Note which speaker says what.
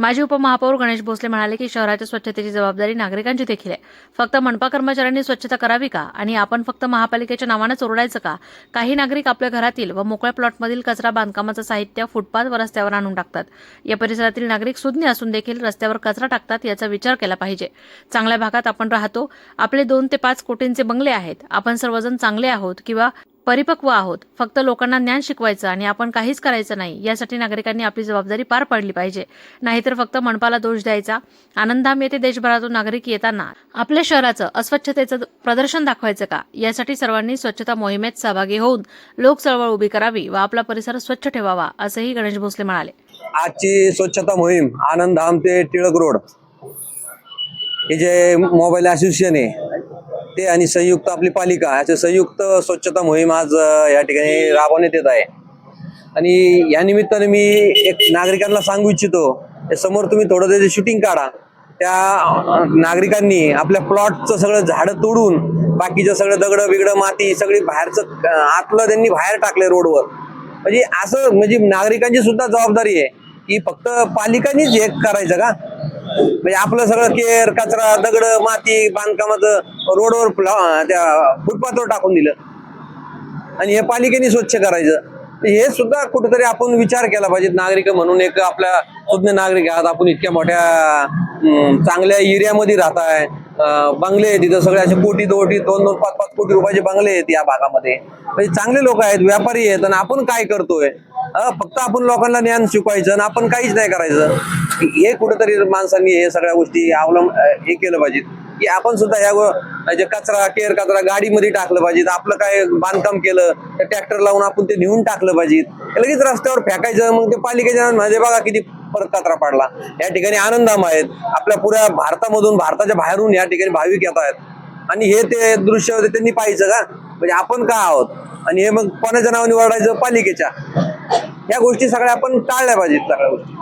Speaker 1: माजी उपमहापौर गणेश भोसले म्हणाले की शहराच्या स्वच्छतेची जबाबदारी नागरिकांची देखील आहे. फक्त मनपा कर्मचाऱ्यांनी स्वच्छता करावी का? आणि आपण फक्त महापालिकेच्या नावानं चोरडायचं का? काही नागरिक आपल्या घरातील व मोकळ्या प्लॉटमधील कचरा बांधकामाचं साहित्य फुटपाथ व रस्त्यावर आणून टाकतात. या परिसरातील नागरिक सुज्ञ असून देखील रस्त्यावर कचरा टाकतात याचा विचार केला पाहिजे. चांगल्या भागात आपण राहतो. आपले दोन ते पाच कोटींचे बंगले आहेत. आपण सर्वजण चांगले आहोत किंवा परिपक्व आहोत. फक्त लोकांना ज्ञान शिकवायचं आणि आपण काहीच करायचं नाही यासाठी नागरिकांनी आपली जबाबदारी पार पाडली पाहिजे. नाहीतर फक्त मनपाला दोष द्यायचा. आनंदाम येथे देशभरातून नागरिक येताना आपल्या शहराचं अस्वच्छतेचं प्रदर्शन दाखवायचं का? यासाठी सर्वांनी स्वच्छता मोहिमेत सहभागी होऊन लोक चळवळ उभी करावी व आपला परिसर स्वच्छ ठेवावा असंही गणेश भोसले म्हणाले.
Speaker 2: आजची स्वच्छता मोहीम आनंद धाम ते टिळक रोड. हे जे मोबाईल असोसिएशन आहे ते आणि संयुक्त आपली पालिका ह्याचे संयुक्त स्वच्छता मोहीम आज या ठिकाणी राबवण्यात येत आहे. आणि या निमित्ताने मी एक नागरिकांना सांगू इच्छितो समोर तुम्ही थोडं त्याचे शूटिंग काढा. त्या नागरिकांनी आपल्या प्लॉटचं सगळं झाडं तोडून बाकीचं सगळं दगडं बिगडं माती सगळी बाहेरचं आतलं त्यांनी बाहेर टाकले रोडवर. म्हणजे असं म्हणजे नागरिकांची सुद्धा जबाबदारी आहे की फक्त पालिकांनीच हे करायचं का? म्हणजे आपलं सगळं केर कचरा दगड माती बांधकामाचं रोडवर त्या फुटपाथवर टाकून दिलं. आणि हे पालिकेने स्वच्छ करायचं. हे सुद्धा कुठेतरी आपण विचार केला पाहिजे नागरिक म्हणून एक आपल्या सुज्ञ नागरिक आहात. आपण इतक्या मोठ्या चांगल्या एरियामध्ये राहताय. आहे बंगले आहेत तिथं. सगळे असे कोटी दोटी दोन दोन पाच पाच कोटी रुपयाचे बंगले आहेत या भागामध्ये. म्हणजे चांगले लोक आहेत व्यापारी आहेत. आणि आपण काय करतोय? फक्त आपण लोकांना ज्ञान शिकवायचं आणि आपण काहीच नाही करायचं. हे कुठेतरी माणसांनी हे सगळ्या गोष्टी अवलंब हे केलं पाहिजे की आपण सुद्धा ह्या म्हणजे जे कचरा केर कचरा गाडीमध्ये टाकलं पाहिजे आपलं काय बांधकाम केलं तर ट्रॅक्टर लावून आपण ते नेऊन टाकलं पाहिजे लगेच रस्त्यावर फेकायचं मग ते पालिकेच्या म्हणजे बघा किती परत कचरा पाडला. या ठिकाणी आनंदाम आहेत. आपल्या पुऱ्या भारतामधून भारताच्या बाहेरून या ठिकाणी भाविक येत आहेत. आणि हे ते दृश्य त्यांनी पाहिजे का? म्हणजे आपण का आहोत? आणि हे मग कोणाच्या नावाने ओरडायचं? पालिकेच्या. या गोष्टी सगळ्या आपण टाळल्या पाहिजेत सगळ्या गोष्टी.